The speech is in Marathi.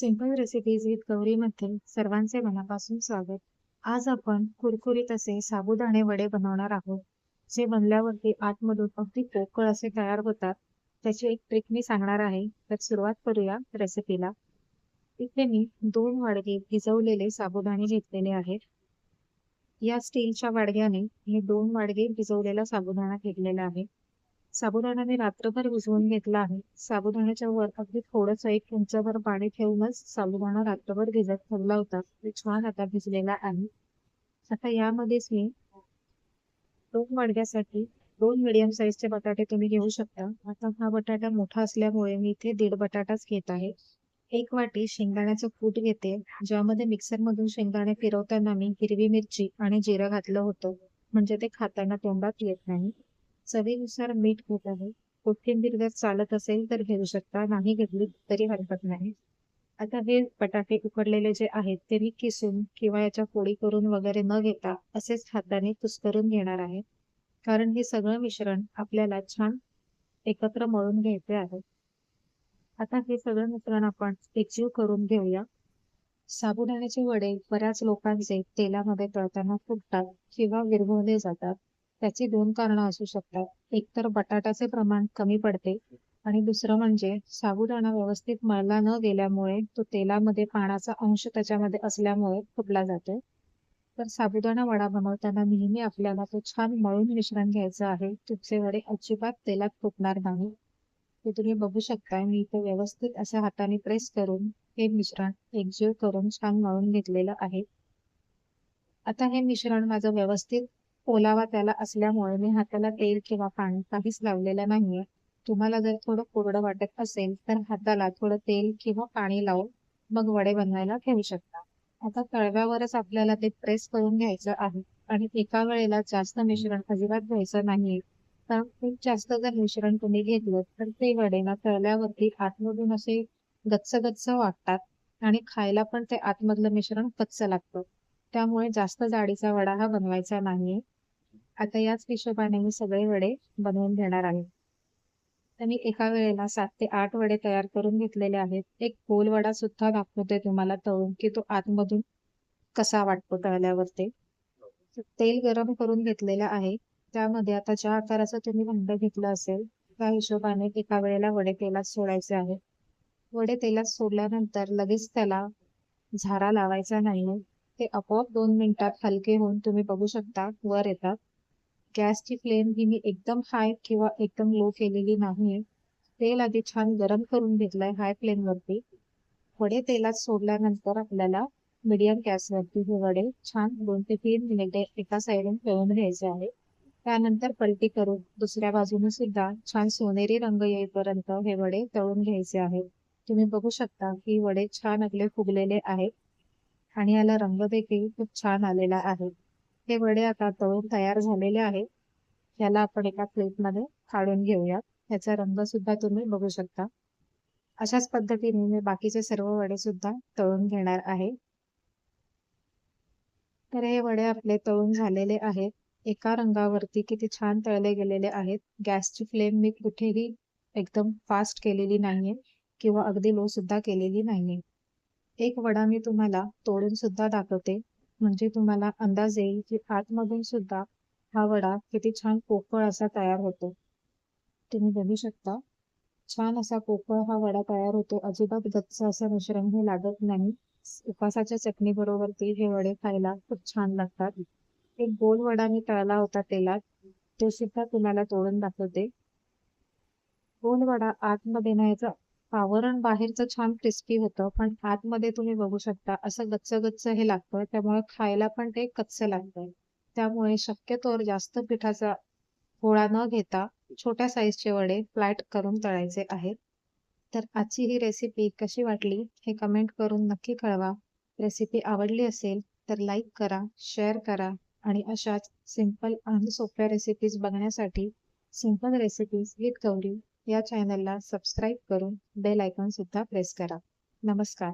सिंपल रेसिपीज विथ गौरीमध्ये सर्वांचे मनापासून स्वागत. आज आपण कुरकुरीत असे साबुदाणे वडे बनवणार आहोत जे बनल्यावरती आतमधून अगदी पोकळ असे तयार होतात. त्याची एक ट्रिक मी सांगणार आहे तर सुरुवात करूया रेसिपीला इथे मी दोन वाडगे भिजवलेले साबुदाणे घेतलेले आहेत. या स्टीलच्या वाडग्याने मी दोन वाडगे भिजवलेला साबुदाणा घेतलेला आहे. साबुदाणा मी रात्रभर भिजवून घेतला आहे. साबुदाण्याच्या वर अगदी थोडस एक इंचभर पाणी ठेवूनच साबुदाणा रात्रभर भिजत ठेवला होता. ते छान आता भिजलेला आहे. आता यामध्येच मी दोन वाडग्यासाठी दोन मिडियम साईजचे बटाटे तुम्ही घेऊ शकता. आता हा बटाटा मोठा असल्यामुळे मी इथे दीड बटाटाच घेत आहे. एक वाटी शेंगदाण्याचं कूट घेते. ज्यामध्ये मिक्सर मधून शेंगदाणे फिरवताना मी हिरवी मिरची आणि जिरं घातलं होतं. म्हणजे ते खाताना तोंडात येत नाही. चवीनुसार मीठ घेत आहे. कोथिंबीर जर चालत असेल तर घेऊ शकता. नाही घेतली तरी हरकत नाही. आता हे बटाटे उकडलेले जे आहेत ते मी किसून किंवा याच्या पोळी करून वगैरे न घेता असेच हाताने कुस्करून घेणार आहे. कारण हे सगळं मिश्रण आपल्याला छान एकत्र मळून घ्यायचे आहे. आता हे सगळं मिश्रण आपण एकजीव करून घेऊया. साबुदाण्याचे वडे बऱ्याच लोकांचे तेलामध्ये तळताना फुटतात किंवा विरघळले जातात. त्याची दोन कारणं असू शकतात. एकतर बटाट्याचे प्रमाण कमी पडते आणि दुसरं म्हणजे साबुदाणा व्यवस्थित मळला न गेल्यामुळे तो तेलामध्ये पाण्याचा अंश त्याच्यामध्ये असल्यामुळे फुटला जातो. तर साबुदाणा वडा बनवताना नेहमी आपल्याला तो छान मळून मिश्रण घ्यायचं आहे. तुमचे वडे अजिबात तेलात फुटणार नाही. ते तुम्ही बघू शकता मी इथे व्यवस्थित अशा हाताने प्रेस करून हे मिश्रण एकजीव करून छान मळून घेतलेलं आहे. आता हे मिश्रण माझं व्यवस्थित ओलावा त्याला असल्यामुळे मी हाताला तेल किंवा पाणी काहीच लावलेलं नाहीये. तुम्हाला जर थोडं कोरडं वाटत असेल तर हाताला थोडं तेल किंवा पाणी लावून मग वडे बनवायला ठेवू शकता. आता तळव्यावरच आपल्याला ते प्रेस करून घ्यायचं आहे आणि एका वेळेला जास्त मिश्रण अजिबात घ्यायचं नाहीये. तर खूप जास्त जर मिश्रण तुम्ही घेतलं तर ते वडे ना तळल्यावरती आतमधून असे गच्च गच्च वाटतात आणि खायला पण ते आतमधलं मिश्रण कच्च लागतं. त्यामुळे जास्त जाडीचा वडा हा बनवायचा नाहीये. आता याच हिशोबाने मी सगळे वडे बनवून घेणार आहे. तर मी एका वेळेला सात ते आठ वडे तयार करून घेतलेले आहेत. एक गोल वडा सुद्धा दाखवते तुम्हाला तळून की तो आतमधून कसा वाटतो तळल्यावरती. तेल गरम करून घेतलेलं आहे. त्यामध्ये आता ज्या आकाराचं तुम्ही भांड घेतलं असेल त्या हिशोबाने एका वेळेला वडे तेलात सोडायचे आहे. वडे तेलात सोडल्यानंतर लगेच त्याला झारा लावायचा नाही ते आपोआप दोन मिनिटात हलके होऊन तुम्ही बघू शकता वर येतात. गॅसची फ्लेम ही मी एकदम हाय किंवा एकदम लो केलेली नाहीये. तेल आधी छान गरम करून घेतलंय हाय फ्लेम वरती. वडे तेलात सोडल्यानंतर आपल्याला मीडियम गॅसवरती हे वडे छान दोन ते तीन मिनिटे एका साईडून तळून घ्यायचे आहे. त्यानंतर पलटी करून दुसऱ्या बाजूने सुद्धा छान सोनेरी रंग येईपर्यंत हे वडे तळून घ्यायचे आहेत तुम्ही बघू शकता की वडे छान आपले फुगलेले आहेत. आणि याला रंग देखील खूप छान आलेला आहे. हे वडे आता तळून तयार झालेले आहे याला आपण एका प्लेटमध्ये काढून घेऊया याचा रंग सुद्धा तुम्ही बघू शकता. अशाच पद्धतीने मी बाकीचे सर्व वडे सुद्धा तळून घेणार आहे. तर हे वडे आपले तळून झालेले आहेत. एका रंगावरती किती छान तळले गेलेले आहेत. गॅसची फ्लेम मी कुठेही एकदम फास्ट केलेली नाहीये किंवा अगदी लो सुद्धा केलेली नाहीये. एक वडा मी तुम्हाला तोडून सुद्धा दाखवते. म्हणजे तुम्हाला अंदाज येईल की आतमधून सुद्धा हा वडा किती छान पोकळ असा तयार होतो. तुम्ही बघू शकता. छान असा पोकळ हा वडा तयार होतो. अजिबात गच्च असं मिश्रण हे लागत नाही. उपासाच्या चटणी बरोबर ते हे वडे खायला खूप छान लागतात. एक गोल वडा मी तळला होता तेलात. तो सुद्धा तुम्हाला तोडून दाखवते. गोल वडा आतमध्ये न्यायचा. आवरण बाहेरचं छान क्रिस्पी होतं पण आतमध्ये तुम्ही बघू शकता असं गच्च गच्च हे लागतं त्यामुळे खायला पण ते कच्च लागतं. त्यामुळे शक्यतोवर जास्त पिठाचा गोळा न घेता छोट्या साईजचे वडे फ्लॅट करून तळायचे आहेत. तर आजची ही रेसिपी कशी वाटली हे कमेंट करून नक्की कळवा. रेसिपी आवडली असेल तर लाईक करा शेअर करा आणि अशाच सिंपल आणि सोप्या रेसिपीज बघण्यासाठी सिंपल रेसिपीज विथ गौरी या चॅनलला सबस्क्राईब करून बेल आयकॉन सुद्धा प्रेस करा. नमस्कार.